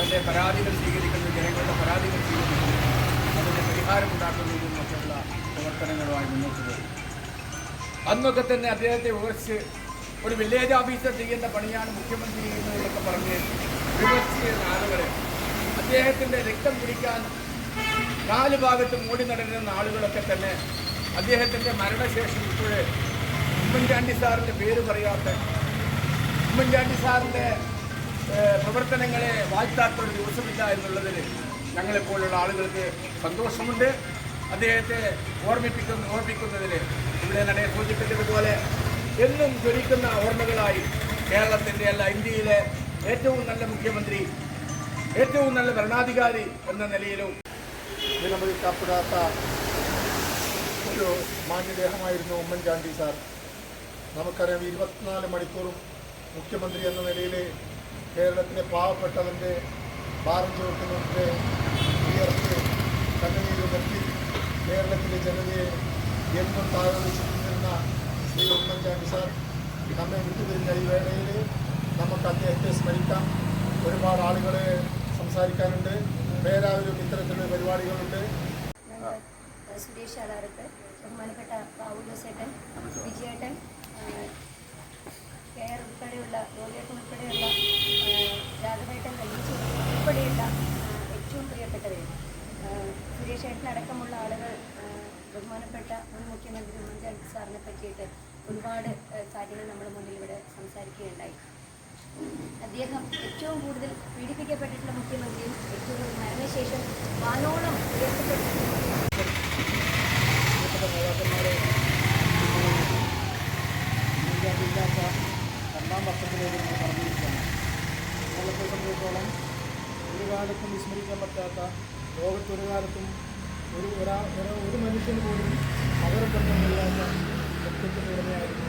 തന്റെ പരാതികൾ സ്വീകരിക്കുന്നത് ജനങ്ങളുടെ പരാതികൾ സ്വീകരിക്കുന്നത് അതിന് പരിഹാരമുണ്ടാക്കുന്നതിനും മറ്റുള്ള പ്രവർത്തനങ്ങളുമായി മുന്നോട്ട് പോകും. അന്നൊക്കെ തന്നെ അദ്ദേഹത്തെ വിമർശിച്ച് ഒരു വില്ലേജ് ഓഫീസർ ചെയ്യുന്ന പണിയാണ് മുഖ്യമന്ത്രി ചെയ്യുന്നതെന്നൊക്കെ പറഞ്ഞ് വിമർശിച്ചിരുന്ന ആളുകൾ അദ്ദേഹത്തിന്റെ രക്തം കുടിക്കാൻ നാല് ഭാഗത്തും ഓടി നടന്നിരുന്ന ആളുകളൊക്കെ തന്നെ അദ്ദേഹത്തിന്റെ മരണശേഷം ഇപ്പോഴേ ഉമ്മൻചാണ്ടി സാറിന്റെ പേര് പറയാത്ത ഉമ്മൻചാണ്ടി സാറിന്റെ പ്രവർത്തനങ്ങളെ വാഴ്ത്താത്ത ഒരു ദിവസമില്ല എന്നുള്ളതിൽ ഞങ്ങളെപ്പോലുള്ള ആളുകൾക്ക് സന്തോഷമുണ്ട്. അദ്ദേഹത്തെ ഓർമ്മിപ്പിക്കുന്ന ഓർമ്മിക്കുന്നതിൽ ഇവിടെ നടയെ സൂചിപ്പിച്ചതുപോലെ എന്നും ജ്വലിക്കുന്ന ഓർമ്മകളായി കേരളത്തിന്റെ അല്ല ഇന്ത്യയിലെ ഏറ്റവും നല്ല മുഖ്യമന്ത്രി ഏറ്റവും നല്ല ഭരണാധികാരി എന്ന നിലയിലും വിലമതിക്കപ്പെടാത്ത ഒരു മാന്യദേഹമായിരുന്നു ഉമ്മൻചാണ്ടി സാർ. നമുക്കറിയാം ഇരുപത്തിനാല് മണിക്കൂറും മുഖ്യമന്ത്രി എന്ന നിലയിൽ കേരളത്തിലെ പാവപ്പെട്ടവന്റെ ഭാരം ചുമക്കുന്നതിന്റെ ഉയർത്ത് കണ്ണുനീര് നിർത്തി കേരളത്തിലെ ജനതയെ എന്നും താഴ്ന്നിരുന്ന ശ്രീ ഉമ്മൻചാണ്ടി സാർ നമ്മെ വിട്ടുപിരിഞ്ഞ ഈ വേളയിൽ നമുക്ക് അദ്ദേഹത്തെ സ്മരിക്കാം. ഒരുപാട് ആളുകളെ സംസാരിക്കാനുണ്ട്. പേരാവരും ഇത്തരത്തിലുള്ള പരിപാടികളുണ്ട്. സുരേഷ് അലാറത്ത് ബഹുമാനപ്പെട്ട ബാബു ജോസേട്ടൻ വിജയേട്ടൻ കെ ആർ ഉൾപ്പെടെയുള്ള ഗോലിയേട്ടൻ സുരേഷ് ഏട്ടനടക്കമുള്ള ആളുകൾ ബഹുമാനപ്പെട്ട മുൻ മുഖ്യമന്ത്രി ഉമ്മൻചാണ്ടി സാറിനെ പറ്റിയിട്ട് ഒരുപാട് കാര്യങ്ങൾ നമ്മൾ മുന്നിൽ ഇവിടെ സംസാരിക്കുകയുണ്ടായി. അദ്ദേഹം ഏറ്റവും കൂടുതൽ പീഡിപ്പിക്കപ്പെട്ടിട്ടുള്ള മുഖ്യമന്ത്രിയും ഏറ്റവും കൂടുതൽ മരണശേഷം വാനോളം ഉയർത്തപ്പെട്ടിട്ടുള്ള നമ്മൾ വിസ്മരിക്കാൻ പറ്റാത്ത ലോകത്തൊരു കാലത്തും ഒരു ഒരാ ഒരു മനുഷ്യന് പോലും അവരെ ബന്ധമില്ലാത്ത വ്യക്തിത്വ ഉടമയായിരുന്നു